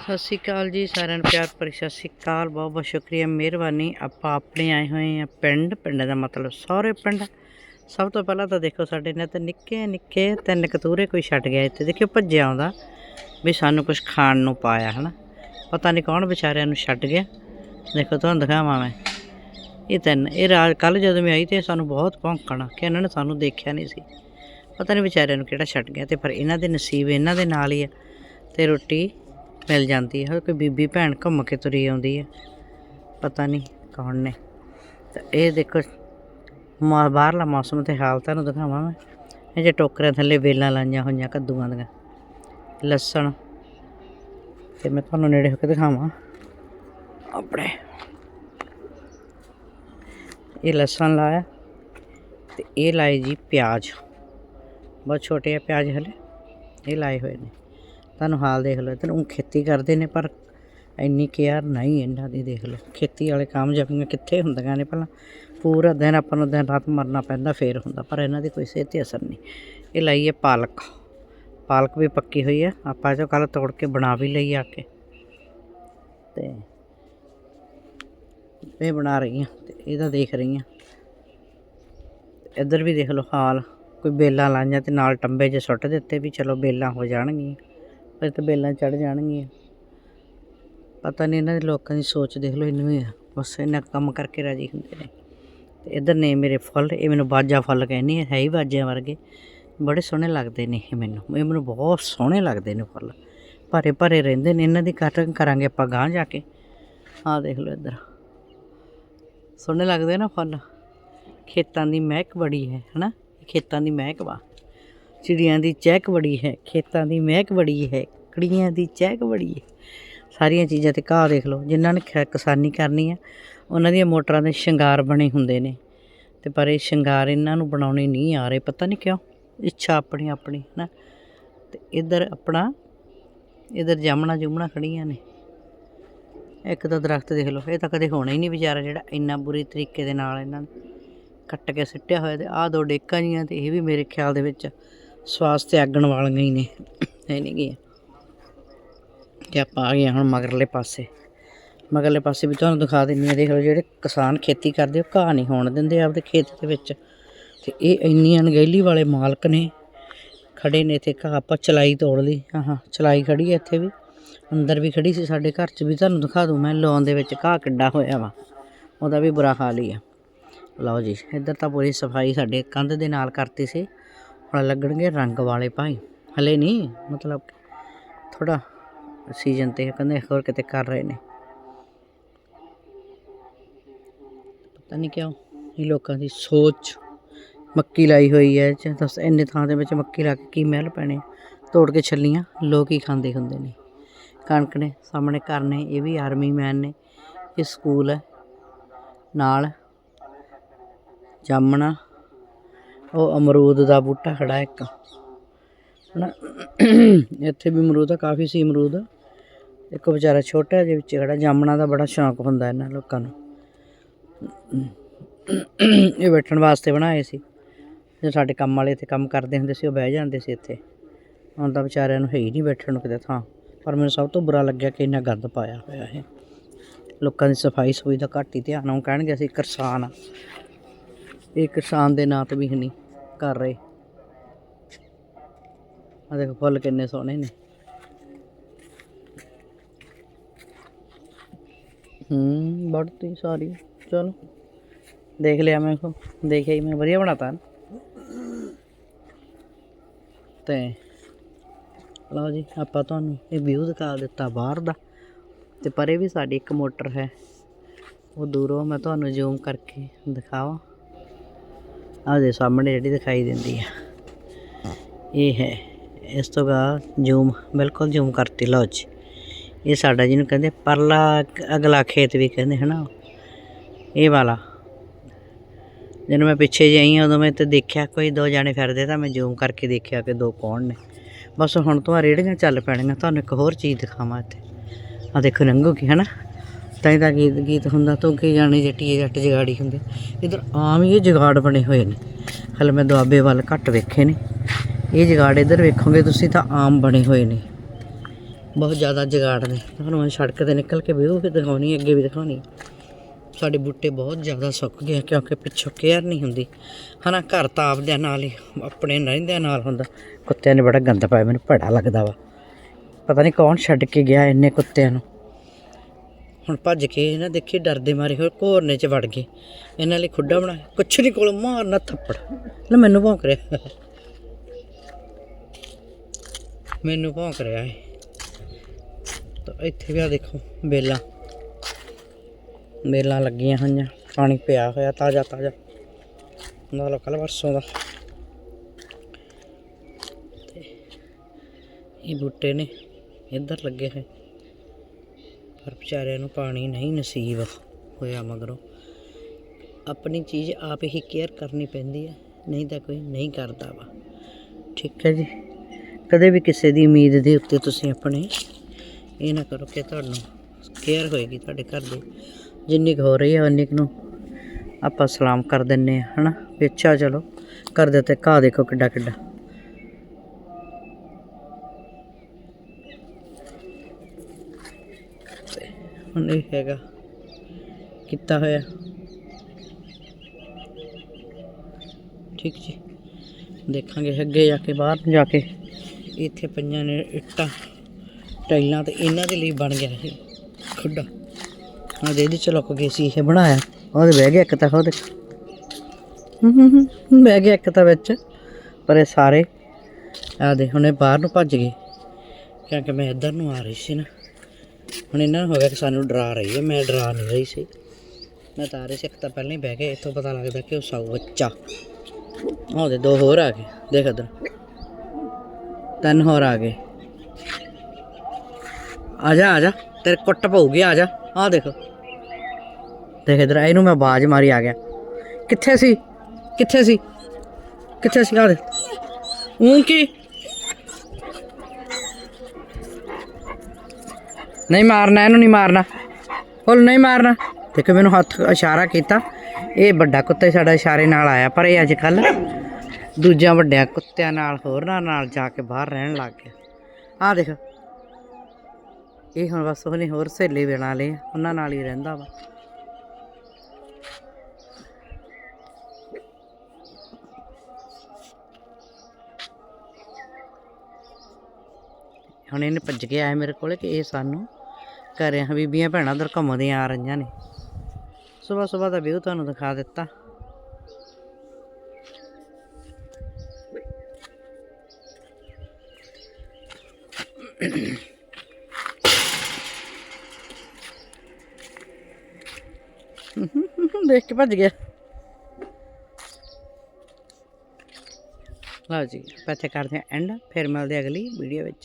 ਸਤਿ ਸ਼੍ਰੀ ਅਕਾਲ ਜੀ ਸਾਰਿਆਂ ਨੂੰ, ਪਿਆਰ ਭਰੀ ਸਤਿ ਸ਼੍ਰੀ ਅਕਾਲ, ਬਹੁਤ ਬਹੁਤ ਸ਼ੁਕਰੀਆ, ਮਿਹਰਬਾਨੀ। ਆਪਾਂ ਆਪਣੇ ਆਏ ਹੋਏ ਆ ਪਿੰਡ ਪਿੰਡ ਦਾ ਮਤਲਬ ਸਹੁਰੇ ਪਿੰਡ। ਸਭ ਤੋਂ ਪਹਿਲਾਂ ਤਾਂ ਦੇਖੋ ਸਾਡੇ ਨੇ ਤਾਂ ਨਿੱਕੇ ਨਿੱਕੇ ਤਿੰਨ ਕਤੂਰੇ ਕੋਈ ਛੱਡ ਗਿਆ ਇੱਥੇ। ਦੇਖਿਓ ਭੱਜਿਆ ਆਉਂਦਾ ਵੀ ਸਾਨੂੰ ਕੁਝ ਖਾਣ ਨੂੰ ਪਾਇਆ, ਹਨਾ? ਪਤਾ ਨਹੀਂ ਕੌਣ ਵਿਚਾਰਿਆਂ ਨੂੰ ਛੱਡ ਗਿਆ। ਦੇਖੋ ਤੁਹਾਨੂੰ ਦਿਖਾਵਾਂ ਮੈਂ। ਇਹ ਤਿੰਨ, ਇਹ ਰਾਤ ਕੱਲ ਜਦੋਂ ਮੈਂ ਆਈ ਤੇ ਸਾਨੂੰ ਬਹੁਤ ਭੌਂਕਣਾ, ਕਿ ਇਹਨਾਂ ਨੇ ਸਾਨੂੰ ਦੇਖਿਆ ਨਹੀਂ ਸੀ। ਪਤਾ ਨਹੀਂ ਵਿਚਾਰਿਆਂ ਨੂੰ ਕਿਹੜਾ ਛੱਡ ਗਿਆ ਤੇ ਪਰ ਇਹਨਾਂ ਦੇ ਨਸੀਬ ਇਹਨਾਂ ਦੇ ਨਾਲ ਹੀ ਆ। ਤੇ ਰੋਟੀ ਮਿਲ ਜਾਂਦੀ ਹੈ ਕੋਈ ਬੀਬੀ ਭੈਣ ਘੁੰਮ ਕੇ ਤੁਰੀ ਆਉਂਦੀ ਹੈ। ਪਤਾ ਨਹੀਂ ਕੌਣ ਨੇ। ਤਾਂ ਇਹ ਦੇਖੋ, ਮਾ, ਬਾਹਰਲਾ ਮੌਸਮ ਤੇ ਹਾਲ ਤੁਹਾਨੂੰ ਦਿਖਾਵਾਂ ਮੈਂ। ਇਹ ਜੇ ਟੋਕਰਿਆਂ ਥੱਲੇ ਵੇਲਾਂ ਲਾਈਆਂ ਹੋਈਆਂ ਕੱਦੂਆਂ ਦੀਆਂ। ਲਸਣ। ਤੇ ਮੈਂ ਤੁਹਾਨੂੰ ਨੇੜੇ ਹੋ ਕੇ ਦਿਖਾਵਾਂ। ਆਪਣੇ। ਇਹ ਲਸਣ ਲਾਇਆ। ਤੇ ਇਹ ਲਾਏ ਜੀ ਪਿਆਜ਼। ਬਹੁਤ ਛੋਟੇ ਆ ਪਿਆਜ਼ ਹਲੇ। ਇਹ ਲਾਏ ਹੋਏ ਨੇ। ਤੁਹਾਨੂੰ ਹਾਲ ਦੇਖ ਲਓ, ਇੱਧਰ ਉਹ ਖੇਤੀ ਕਰਦੇ ਨੇ, ਪਰ ਇੰਨੀ ਕੇਅਰ ਨਹੀਂ ਇਹਨਾਂ ਦੀ ਦੇਖ ਲਓ। ਖੇਤੀ ਵਾਲੇ ਕਾਮਯਾਬੀਆਂ ਕਿੱਥੇ ਹੁੰਦੀਆਂ ਨੇ, ਪਹਿਲਾਂ ਪੂਰਾ ਦਿਨ ਆਪਾਂ ਨੂੰ ਦਿਨ ਰਾਤ ਮਰਨਾ ਪੈਂਦਾ, ਫੇਰ ਹੁੰਦਾ, ਪਰ ਇਹਨਾਂ ਦੀ ਕੋਈ ਸਿਹਤ ਤੇ ਅਸਰ ਨਹੀਂ। ਇਹ ਲਈ ਹੈ ਪਾਲਕ। ਪਾਲਕ ਵੀ ਪੱਕੀ ਹੋਈ ਹੈ, ਆਪਾਂ ਜੋ ਕੱਲ ਤੋੜ ਕੇ ਬਣਾ ਵੀ ਲਈ ਆ ਕੇ। ਤੇ ਇਹ ਬਣਾ ਰਹੀ ਹਾਂ ਤੇ ਇਹਦਾ ਦੇਖ ਰਹੀ ਹਾਂ ਇੱਧਰ ਵੀ ਦੇਖ ਲਓ ਹਾਲ, ਕੋਈ ਬੇਲਾਂ ਲਾਈਆਂ ਤੇ ਨਾਲ ਟੰਬੇ ਜੇ ਸੁੱਟ ਦਿੱਤੇ ਵੀ ਚਲੋ ਬੇਲਾਂ ਹੋ ਜਾਣਗੀਆਂ। ਫਿਰ ਤਾਂ ਬੇਲਾਂ ਚੜ ਜਾਣਗੀਆਂ। ਪਤਾ ਨਹੀਂ ਇਹਨਾਂ ਦੇ ਲੋਕਾਂ ਦੀ ਸੋਚ ਦੇਖ ਲਓ ਇਹਨੂੰ ਹੀ ਆ। ਬਸ ਇਹਨਾਂ ਕੰਮ ਕਰਕੇ ਰਾਜੀ ਹੁੰਦੇ ਨੇ। ਤੇ ਇੱਧਰ ਨੇ ਮੇਰੇ ਫੁੱਲ, ਇਹ ਮੈਨੂੰ ਬਾਜਾ ਫੁੱਲ ਕਹਿੰਦੀ ਹੈ ਹੈ ਹੀ ਬਾਜਿਆਂ ਵਰਗੇ। ਬੜੇ ਸੋਹਣੇ ਲੱਗਦੇ ਨੇ ਇਹ ਮੈਨੂੰ। ਇਹ ਮੈਨੂੰ ਬਹੁਤ ਸੋਹਣੇ ਲੱਗਦੇ ਨੇ ਫੁੱਲ। ਭਰੇ ਭਰੇ ਰਹਿੰਦੇ ਨੇ। ਇਹਨਾਂ ਦੀ ਕਟਿੰਗ ਕਰਾਂਗੇ ਆਪਾਂ ਗਾਂ ਜਾ ਕੇ। ਆਹ ਦੇਖ ਲਓ ਇੱਧਰ। ਸੋਹਣੇ ਲੱਗਦੇ ਨਾ ਫੁੱਲ। ਖੇਤਾਂ ਦੀ ਮਹਿਕ ਬੜੀ ਹੈ, ਹਨਾ? ਖੇਤਾਂ ਦੀ ਮਹਿਕ ਵਾ। ਚਿੜੀਆਂ ਦੀ ਚਹਿਕ ਬੜੀ ਹੈ, ਖੇਤਾਂ ਦੀ ਮਹਿਕ ਬੜੀ ਹੈ, ਕੜੀਆਂ ਦੀ ਚਹਿਕ ਬੜੀ ਹੈ। ਸਾਰੀਆਂ ਚੀਜ਼ਾਂ ਤੇ ਘਾਹ ਦੇਖ ਲਓ, ਜਿਨ੍ਹਾਂ ਨੇ ਖੈ- ਕਿਸਾਨੀ ਕਰਨੀ ਆ, ਉਹਨਾਂ ਦੀਆਂ ਮੋਟਰਾਂ ਦੇ ਸ਼ਿੰਗਾਰ ਬਣੇ ਹੁੰਦੇ ਨੇ। ਤੇ ਪਰ ਇਹ ਸ਼ਿੰਗਾਰ ਇਹਨਾਂ ਨੂੰ ਬਣਾਉਣੇ ਨਹੀਂ ਆ ਰਹੇ, ਪਤਾ ਨਹੀਂ ਕਿਉਂ? ਇੱਛਾ ਆਪਣੀ ਆਪਣੀ, ਨਾ। ਤੇ ਇੱਧਰ ਆਪਣਾ, ਇੱਧਰ ਜਾਮਣਾ ਜੁਮਣਾ ਖੜੀਆਂ ਨੇ। ਇੱਕ ਤਾਂ ਦਰਖਤ ਦੇਖ ਲਓ, ਇਹ ਤਾਂ ਕਦੇ ਹੋਣਾ ਹੀ ਨਹੀਂ ਵਿਚਾਰਾ ਜਿਹੜਾ ਇੰਨਾ ਬੁਰੀ ਤਰੀਕੇ ਦੇ ਨਾਲ ਇਹਨਾਂ ਨੇ ਕੱਟ ਕੇ ਸਿੱਟਿਆ ਹੋਇਆ ਤੇ ਆਹ ਦੋ ਡੇਕਾਂ ਜੀਆਂ ਤੇ ਇਹ ਵੀ ਮੇਰੇ ਖਿਆਲ ਦੇ ਵਿੱਚ ਸਵਾਸ ਤੇ ਆਗਣ ਵਾਲੀਆਂ ਹੀ ਨੇ। ਇਹ ਨਹੀਂ ਗਈਆਂ। ਤੇ ਆਪਾਂ ਆ ਗਏ ਹਾਂ ਹੁਣ ਮਗਰਲੇ ਪਾਸੇ। ਮਗਰਲੇ ਪਾਸੇ ਵੀ ਤੁਹਾਨੂੰ ਦਿਖਾ ਦਿੰਨੀ ਆ ਦੇਖ ਲਓ ਜਿਹੜੇ ਕਿਸਾਨ ਖੇਤੀ ਕਰਦੇ, ਉਹ ਘਾਹ ਨਹੀਂ ਹੋਣ ਦਿੰਦੇ ਆਪਦੇ ਖੇਤ ਦੇ ਵਿੱਚ। ਤੇ ਇਹ ਇੰਨੀ ਅਣਗਹਿਲੀ ਵਾਲੇ ਮਾਲਕ ਨੇ। ਖੜੇ ਨੇ ਇੱਥੇ ਘਾਹ। ਆਪਾਂ ਚਲਾਈ ਤੋੜ ਲਈ। ਹਾਂ ਹਾਂ, ਚਲਾਈ ਖੜੀ ਹੈ ਇੱਥੇ ਵੀ। ਅੰਦਰ ਵੀ ਖੜੀ ਸੀ। ਸਾਡੇ ਘਰ 'ਚ ਵੀ ਤੁਹਾਨੂੰ ਦਿਖਾ ਦੂੰ ਮੈਂ। ਲੌਨ ਦੇ ਵਿੱਚ ਘਾਹ ਕਿੱਡਾ ਹੋਇਆ ਵਾ। ਉਹਦਾ ਵੀ ਬੁਰਾ ਹਾਲ ਹੀ ਆ। ਲਓ ਜੀ, ਇੱਧਰ ਤਾਂ ਪੂਰੀ ਸਫ਼ਾਈ ਸਾਡੇ ਕੰਧ ਦੇ ਨਾਲ ਕਰਤੀ ਸੀ। ਹੁਣ ਲੱਗਣਗੇ ਰੰਗ ਵਾਲੇ ਭਾਈ। ਹਲੇ ਨਹੀਂ, ਮਤਲਬ ਥੋੜਾ ਸੀਜ਼ਨ ਤੇ ਕਹਿੰਦੇ ਹੋਰ ਕਿਤੇ ਕਰ ਰਹੇ ਨੇ। ਪਤਾ ਨਹੀਂ ਕਿਉਂ ਇਹ ਲੋਕਾਂ ਦੀ ਸੋਚ ਮੱਕੀ ਲਾਈ ਹੋਈ ਹੈ ਦੱਸ ਇੰਨੇ ਥਾਂ ਦੇ ਵਿੱਚ ਮੱਕੀ ਲਾ ਕੇ ਕੀ ਮਹਿਲ ਪੈਣੇ ਆ? ਤੋੜ ਕੇ ਛੱਲੀਆਂ, ਲੋਕ ਹੀ ਖਾਂਦੇ ਹੁੰਦੇ ਨੇ। ਕਣਕ ਨੇ ਸਾਹਮਣੇ ਘਰ ਨੇ, ਇਹ ਵੀ ਆਰਮੀ ਮੈਨ ਨੇ। ਇਹ ਸਕੂਲ ਹੈ, ਨਾਲ ਜਾਮਣਾ ਉਹ ਅਮਰੂਦ ਦਾ ਬੂਟਾ ਖੜਾ ਇੱਕ। ਹਨਾ? ਇੱਥੇ ਵੀ ਅਮਰੂਦ ਆ, ਕਾਫੀ ਸੀ ਅਮਰੂਦ। ਇੱਕ ਵਿਚਾਰਾ ਛੋਟਾ ਜਿਹਾ ਵਿੱਚ ਖੜਾ, ਜਾਮਣਾ ਦਾ ਬੜਾ ਸ਼ੌਂਕ ਹੁੰਦਾ ਇਹਨਾਂ ਲੋਕਾਂ ਨੂੰ। ਇਹ ਬੈਠਣ ਵਾਸਤੇ ਬਣਾਏ ਸੀ। ਜੇ ਸਾਡੇ ਕੰਮ ਵਾਲੇ ਇੱਥੇ ਕੰਮ ਕਰਦੇ ਹੁੰਦੇ ਸੀ, ਉਹ ਬਹਿ ਜਾਂਦੇ ਸੀ ਇੱਥੇ। ਹੁਣ ਤਾਂ ਵਿਚਾਰਿਆਂ ਨੂੰ ਹੈ ਹੀ ਨਹੀਂ ਬੈਠਣ ਨੂੰ ਕਿਤੇ ਥਾਂ। ਪਰ ਮੈਨੂੰ ਸਭ ਤੋਂ ਬੁਰਾ ਲੱਗਿਆ ਕਿ ਇੰਨਾ ਗੰਦ ਪਾਇਆ ਹੋਇਆ ਹੈ ਲੋਕਾਂ ਦੀ ਸਫ਼ਾਈ ਸਫੂਈ ਦਾ ਘੱਟ ਹੀ ਧਿਆਨ, ਉਹ ਕਹਿਣਗੇ ਅਸੀਂ ਕਿਸਾਨ ਆ। ਇਹ ਕਿਸਾਨ ਦੇ ਨਾਂ ਤੇ ਵੀ ਨਹੀਂ ਕਰ ਰਹੇ। ਆ ਦੇਖੋ, ਫੁੱਲ ਕਿੰਨੇ ਸੋਹਣੇ ਨੇ। ਹੂੰ ਬੜਤੀ ਸਾਰੀ। ਚਲੋ, ਦੇਖ ਲਿਆ ਮੈਂ ਕੋ ਦੇਖਿਆ ਹੀ ਮੈਂ, ਵਧੀਆ ਬਣਾਤਾ ਨਾ। ਤੇ ਲਓ ਜੀ, ਆਪਾਂ ਤੁਹਾਨੂੰ ਇਹ ਵਿਊ ਦਿਖਾ ਦਿੱਤਾ ਬਾਹਰ ਦਾ। ਤੇ ਪਰੇ ਵੀ ਸਾਡੀ ਇੱਕ ਮੋਟਰ ਹੈ। ਉਹ ਦੂਰੋਂ ਮੈਂ ਤੁਹਾਨੂੰ ਜ਼ੂਮ ਕਰਕੇ ਦਿਖਾਵਾਂ। ਆਹ ਦੇ ਸਾਹਮਣੇ ਜਿਹੜੀ ਦਿਖਾਈ ਦਿੰਦੀ ਆ। ਇਹ ਹੈ। ਇਸ ਤੋਂ ਬਾਅਦ ਜ਼ੂਮ ਬਿਲਕੁਲ ਜ਼ੂਮ ਕਰਤੀ, ਲਓ ਜੀ। ਇਹ ਸਾਡਾ ਜਿਹਨੂੰ ਕਹਿੰਦੇ ਪਰਲਾ ਅਗਲਾ ਖੇਤ ਵੀ ਕਹਿੰਦੇ, ਹਨਾ? ਇਹ ਵਾਲਾ। ਜਦੋਂ ਮੈਂ ਪਿੱਛੇ ਜਾਈ ਉਦੋਂ ਮੈਂ ਤੇ ਦੇਖਿਆ ਕੋਈ ਦੋ ਜਾਣੇ ਫਿਰਦੇ, ਤਾਂ ਮੈਂ ਜ਼ੂਮ ਕਰਕੇ ਦੇਖਿਆ ਕਿ ਦੋ ਕੌਣ ਨੇ। ਬਸ ਹੁਣ ਤੋਂ ਆ ਰੇੜੀਆਂ ਚੱਲ ਪੈਣੀਆਂ, ਤੁਹਾਨੂੰ ਇੱਕ ਹੋਰ ਚੀਜ਼ ਦਿਖਾਵਾਂ ਇੱਥੇ। ਆ ਦੇਖੋ, ਨੰਗੋ ਕੀ, ਹਨਾ? ਤਾਂ ਇਹਦਾ ਗੀਤ ਗੀਤ ਹੁੰਦਾ ਤੂੰ ਕੀ ਜਾਣੇ ਜੱਟੀਏ ਜੱਟ ਜਗਾੜੀ ਹੁੰਦੇ। ਇਧਰ ਆਮ ਹੀ ਇਹ ਜਗਾੜ ਬਣੇ ਹੋਏ ਨੇ। ਹਲੇ ਮੈਂ ਦੁਆਬੇ ਵੱਲ ਘੱਟ ਵੇਖੇ ਨੇ। ਇਹ ਜਗਾੜ ਇਧਰ ਵੇਖੋਗੇ ਤੁਸੀਂ ਤਾਂ ਆਮ ਬਣੇ ਹੋਏ ਨੇ। ਬਹੁਤ ਜ਼ਿਆਦਾ ਜਗਾੜ ਨੇ। ਤੁਹਾਨੂੰ ਮੈਂ ਸੜਕ ਤੇ ਨਿਕਲ ਕੇ ਵੀਊ ਵੀ ਦਿਖਾਉਣੀ ਅੱਗੇ ਵੀ ਦਿਖਾਉਣੀ ਸਾਡੇ ਬੂਟੇ ਬਹੁਤ ਜ਼ਿਆਦਾ ਸੁੱਕ ਗਏ ਕਿਉਂਕਿ ਪਿੱਛੋਂ ਕੇਅਰ ਨਹੀਂ ਹੁੰਦੀ। ਹਨਾ, ਘਰ ਤਾਂ ਆਪਦਿਆਂ ਨਾਲ ਹੀ, ਆਪਣੇ ਰਹਿੰਦਿਆਂ ਨਾਲ ਹੁੰਦਾ। ਕੁੱਤਿਆਂ ਨੇ ਬੜਾ ਗੰਦ ਪਾਇਆ, ਮੈਨੂੰ ਭੜਾ ਲੱਗਦਾ ਵਾ। ਪਤਾ ਨਹੀਂ ਕੌਣ ਛੱਡ ਕੇ ਗਿਆ ਇੰਨੇ ਕੁੱਤਿਆਂ ਨੂੰ। ਹੁਣ ਭੱਜ ਕੇ ਇਹਨਾਂ ਦੇਖੀ, ਡਰਦੇ ਮਾਰੇ ਹੋਏ, ਘੋਰਨੇ 'ਚ ਵੜ ਗਏ। ਇਹਨਾਂ ਲਈ ਖੁੱਡਾ ਬਣਾਇਆ। ਕੁਛ ਨਹੀਂ ਕੋਲ ਮਾਰਨਾ ਥੱਪੜ। ਲੈ ਮੈਨੂੰ ਭੌਂਕ ਰਿਹਾ। ਮੈਨੂੰ ਭੌਂਕ ਰਿਹਾ ਹੈ ਤਾਂ ਇੱਥੇ ਵੀ ਆ ਦੇਖੋ, ਬੇਲਾਂ। ਬੇਲਾਂ ਲੱਗੀਆਂ ਹੋਈਆਂ। ਪਾਣੀ ਪਿਆ ਹੋਇਆ, ਤਾਜ਼ਾ ਤਾਜ਼ਾ। ਨਾਲ ਕੱਲ ਵਰਸੋਂ ਦਾ। ਇਹ ਬੂਟੇ ਨੇ, ਇੱਧਰ ਲੱਗੇ ਹੋਏ। ਪਰ ਵਿਚਾਰਿਆਂ ਨੂੰ ਪਾਣੀ ਨਹੀਂ ਨਸੀਬ ਹੋਇਆ ਮਗਰੋਂ। ਆਪਣੀ ਚੀਜ਼ ਆਪ ਹੀ ਕੇਅਰ ਕਰਨੀ ਪੈਂਦੀ ਹੈ, ਨਹੀਂ ਤਾਂ ਕੋਈ ਨਹੀਂ ਕਰਦਾ ਵਾ। ਠੀਕ ਹੈ ਜੀ। ਕਦੇ ਵੀ ਕਿਸੇ ਦੀ ਉਮੀਦ ਦੇ ਉੱਤੇ ਤੁਸੀਂ ਆਪਣੇ ਇਹ ਨਾ ਕਰੋ ਕਿ ਤੁਹਾਨੂੰ ਕੇਅਰ ਹੋਏਗੀ ਤੁਹਾਡੇ ਘਰ ਦੇ। ਜਿੰਨੀ ਕੁ ਹੋ ਰਹੀ ਹੈ, ਉਨੀ ਕੁ ਨੂੰ ਆਪਾਂ ਸਲਾਮ ਕਰ ਦਿੰਨੇ ਆ ਹਨਾ? ਵੀ ਅੱਛਾ, ਚਲੋ। ਕਰ ਦਿੱਤੇ ਘਾਹ ਦੇਖੋ ਕਿੱਡਾ ਕਿੱਡਾ ਹੁਣ ਇਹ ਹੈਗਾ। ਕੀਤਾ ਹੋਇਆ। ਠੀਕ ਜੀ। ਦੇਖਾਂਗੇ ਅੱਗੇ ਜਾ ਕੇ, ਬਾਹਰ ਨੂੰ ਜਾ ਕੇ। ਇੱਥੇ ਪਈਆਂ ਨੇ ਇੱਟਾਂ, ਟਾਈਲਾਂ ਤੇ ਇਹਨਾਂ ਦੇ ਲਈ ਬਣ ਗਿਆ ਇਹ ਖੁੱਡਾ। ਆ ਦੇ ਇਹਦੇ ਚ ਲੁੱਕ ਗਏ ਸੀ ਇਹ ਬਣਾਇਆ। ਉਹਦੇ ਬਹਿ ਗਿਆ ਇੱਕ ਤਾਂ ਉਹਦੇ। ਬਹਿ ਗਿਆ ਇੱਕ ਤਾਂ ਵਿੱਚ। ਪਰ ਇਹ ਸਾਰੇ ਆ ਦੇ ਹੁਣੇ ਬਾਹਰ ਨੂੰ ਭੱਜ ਗਏ। ਕਿਉਂਕਿ ਮੈਂ ਇੱਧਰ ਨੂੰ ਆ ਰਹੀ ਸੀ ਨਾ। ਹੁਣ ਇਹਨਾਂ ਨੂੰ ਹੋ ਗਿਆ ਕਿ ਸਾਨੂੰ ਡਰਾ ਰਹੀ ਹੈ, ਮੈਂ ਡਰਾ ਨਹੀਂ ਰਹੀ ਸੀ। ਮੈਂ ਤਾਂ ਆ ਤਾਂ ਪਹਿਲਾਂ ਹੀ ਬਹਿ ਗਏ, ਇੱਥੋਂ ਪਤਾ ਲੱਗਦਾ ਕਿ ਉਹ ਸਾਊ ਬੱਚਾ। ਉਹਦੇ ਦੋ ਹੋਰ ਆ ਗਏ, ਦੇਖ ਇੱਧਰ। ਤਿੰਨ ਹੋਰ ਆ ਗਏ। ਆ ਜਾ ਆ ਜਾ, ਤੇਰੇ ਕੁੱਟ ਪਊਗੀ, ਆ ਜਾ ਆ ਦੇਖ। ਦੇਖ ਇਧਰ, ਇਹਨੂੰ ਮੈਂ ਬਾਜ ਮਾਰੀ ਆ ਗਿਆ। ਕਿੱਥੇ ਸੀ? ਕਿੱਥੇ ਸੀ? ਕਿੱਥੇ ਸੀ? ਆ ਦੇ ਉਹ ਕੀ? ਨਹੀਂ ਮਾਰਨਾ, ਇਹਨੂੰ ਨਹੀਂ ਮਾਰਨਾ। ਹੁਲ ਨਹੀਂ ਮਾਰਨਾ। ਦੇਖੋ, ਮੈਨੂੰ ਹੱਥ ਇਸ਼ਾਰਾ ਕੀਤਾ। ਇਹ ਵੱਡਾ ਕੁੱਤਾ ਸਾਡਾ ਇਸ਼ਾਰੇ ਨਾਲ ਆਇਆ, ਪਰ ਇਹ ਅੱਜ ਕੱਲ ਦੂਜਿਆਂ ਵੱਡਿਆਂ ਕੁੱਤਿਆਂ ਨਾਲ, ਹੋਰਨਾਂ ਨਾਲ ਜਾ ਕੇ ਬਾਹਰ ਰਹਿਣ ਲੱਗ ਗਿਆ। ਆਹ ਦੇਖ। ਇਹ ਹੁਣ ਬਸ ਉਹਨੇ ਹੋਰ ਸਹੇਲੇ ਬਣਾ ਲਏ ਉਹਨਾਂ ਨਾਲ ਹੀ ਰਹਿੰਦਾ ਵਾ। ਹੁਣ ਇਹਨੇ ਭੱਜ ਕੇ ਆਇਆ ਮੇਰੇ ਕੋਲੇ ਕਿ ਇਹ ਸਾਨੂੰ ਘਰੇ ਬੀਬੀਆਂ ਭੈਣਾਂ ਉਧਰ ਘੁੰਮਦੀਆਂ ਆ ਰਹੀਆਂ ਨੇ। ਸਵੇਰ ਸਵੇਰ ਦਾ ਵਿਊ ਤੁਹਾਨੂੰ ਦਿਖਾ ਦਿੱਤਾ। ਦੇਖ ਕੇ ਭੱਜ ਗਿਆ। ਲਓ ਜੀ, ਆਪਾਂ ਇੱਥੇ ਕਰਦੇ ਹਾਂ ਐਂਡ ਫਿਰ ਮਿਲਦੇ ਅਗਲੀ ਵੀਡੀਓ ਵਿੱਚ।